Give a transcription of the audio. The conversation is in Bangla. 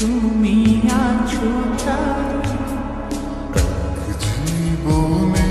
তুমি আছো এক জীবনে